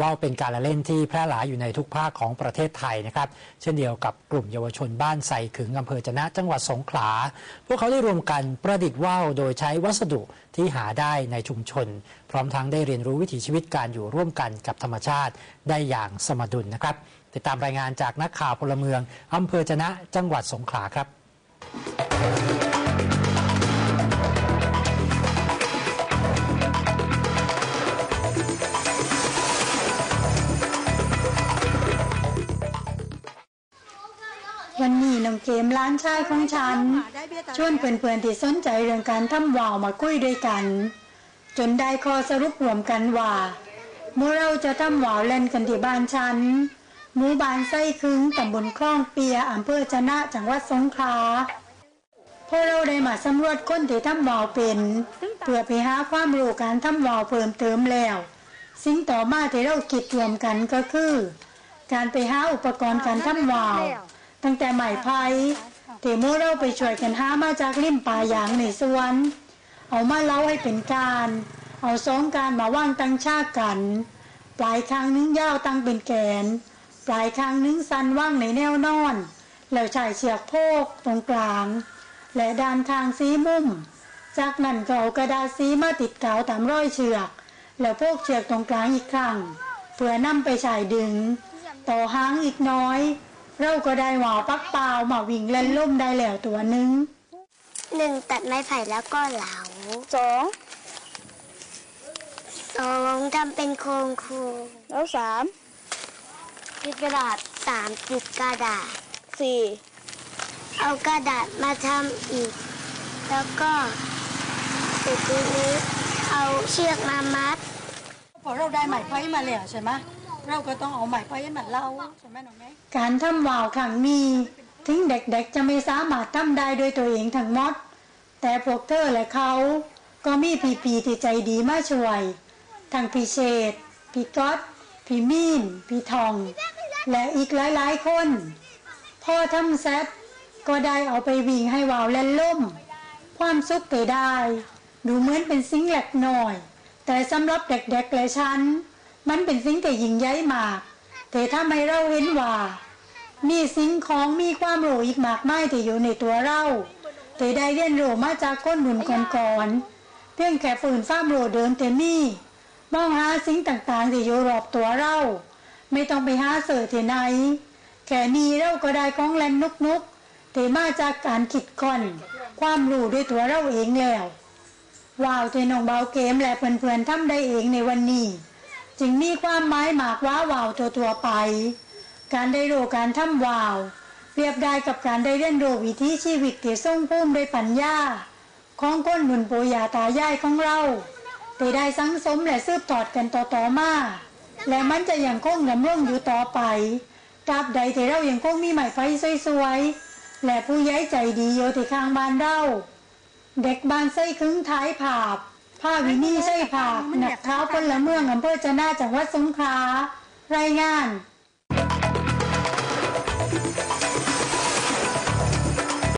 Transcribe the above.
ว่าวเป็นการละเล่นที่แพร่หลายอยู่ในทุกภาคของประเทศไทยนะครับ เช่นเดียวกับกลุ่มเยาวชนบ้านไซขึงอำเภอจะนะจังหวัดสงขลา พวกเขาได้รวมกันประดิษฐ์ว่าวโดยใช้วัสดุที่หาได้ในชุมชน พร้อมทั้งได้เรียนรู้วิถีชีวิตการอยู่ร่วมกันกับธรรมชาติได้อย่างสมดุลนะครับ ติดตามรายงานจากนักข่าวพลเมืองอำเภอจะนะจังหวัดสงขลาครับ วันนี้น้องเกมร้านชายของฉัน ชวนเพื่อนๆที่สนใจเรื่องการทำว่าวมาคุยด้วยกัน จนได้ข้อสรุปรวมกันว่า เมื่อเราจะทำว่าวเล่นกันที่บ้านฉัน หมู่บ้านไส้คึงตำบลคลองเปียอำเภอจะนะจังหวัดสงขลาพอเราได้มาสำรวจคนที่ทำว่าวเป็นเพื่อไปหาความรู้การทำว่าวเพิ่มเติมแล้ว สิ่งต่อมาที่เราคิดรวมกันก็คือ การไปหาอุปกรณ์การทำว่าว ตั้งแต่ใหม่ไผ่เทโมเราไปช่วยกันหามาจากริมป่ายางในสวนเอามาเล้าให้เป็นการ เอาสองการมาว่างตั้งฉากกัน ปลายคางนึงยาวตั้งเป็นแกน ปลายคางนึงสั้นว่างในแนวนอน แล้วใช้เชือกโพกตรงกลาง และด้านข้างสีมุม จากนั้นก็เอากระดาษสีมาติดกาวตามร้อยเชือก แล้วโพกเชือกตรงกลางอีกครั้งเพื่อนำไปฉายดึง ต่อหางอีกน้อย เราก็ได้หวาวปักเปล่ามาวิ่งเล่นล่มได้แล้วตัวหนึงหนึ่งตัดไม้ไผ่แล้วก็เหลาสองสองทำเป็นโครงคูแล้วสามติดกระดาษสามติดกระดาษสี่เอากระดาษมาทำอีก แล้วก็เสร็จทีนี้เอาเชือกมามัดพอเราได้ไหมไผ่มาแล้วใช่ไหม เราก็ต้องเอาไหมไผ่มาเล่าใช่ไหมน้องแม่การทำวาวขังมีถึงเด็กๆจะไม่สามารถทำได้ด้วยตัวเองทั้งหมด แต่พวกเธอและเขา ก็มีพี่ๆที่ใจดีมาช่วยทั้งพี่เชษพี่ก๊อตพี่มีนพี่ทอง และอีกหลายๆคน พ่อทำเสร็จก็ได้เอาไปวิ่งให้วาวเล่นล่ม ความสุขไปได้ ดูเหมือนเป็นสิ่งเล็กน้อย แต่สำหรับเด็กๆและฉัน มันเป็นสิ่งที่ยิงใหญ่มาก แต่ถ้าไม่เราเห็นว่า มีสิ่งของมีความรู้อีกมากมายที่อยู่ในตัวเรา แต่ได้เรียนรู้มาจากก้นหนุนก่อนๆเพียงแค่ฝืนฟ้ามรู้เดิมเต็มนี่มองหาสิ่งต่างๆที่อยู่รอบตัวเรา ไม่ต้องไปหาเสือที่ไหนแค่นี้เราก็ได้ของเล่นนุกๆแต่มาจากการคิดค้นความรู้ด้วยตัวเราเองแล้วว้าวที่นองเบาเกมและเพื่อนๆทำได้เองในวันนี้ จึงมีความหมายหมากว้าวาวตัวตัวไป การได้รู้การทำวาว เปรียบได้กับการได้เรียนรู้วิถีชีวิตที่ทรงภูมิด้วยปัญญา ของคนหนุนปูยาตายายของเราที่ได้สังสมและสืบทอดกันต่อๆมา และมันจะยังคงดำรงอยู่ต่อไปตราบใดที่เรายังคงมีไม้ไฟสวยๆ และผู้ใหญ่ใจดีอยู่ที่ข้างบ้านเรา เด็กบ้านไส้ครึ่งท้ายผาบ ผ้าวินี่ใช่ค่ะหนักเท้าพลเมืองอำเภอจะน่าจังหวัดสงขลารายงาน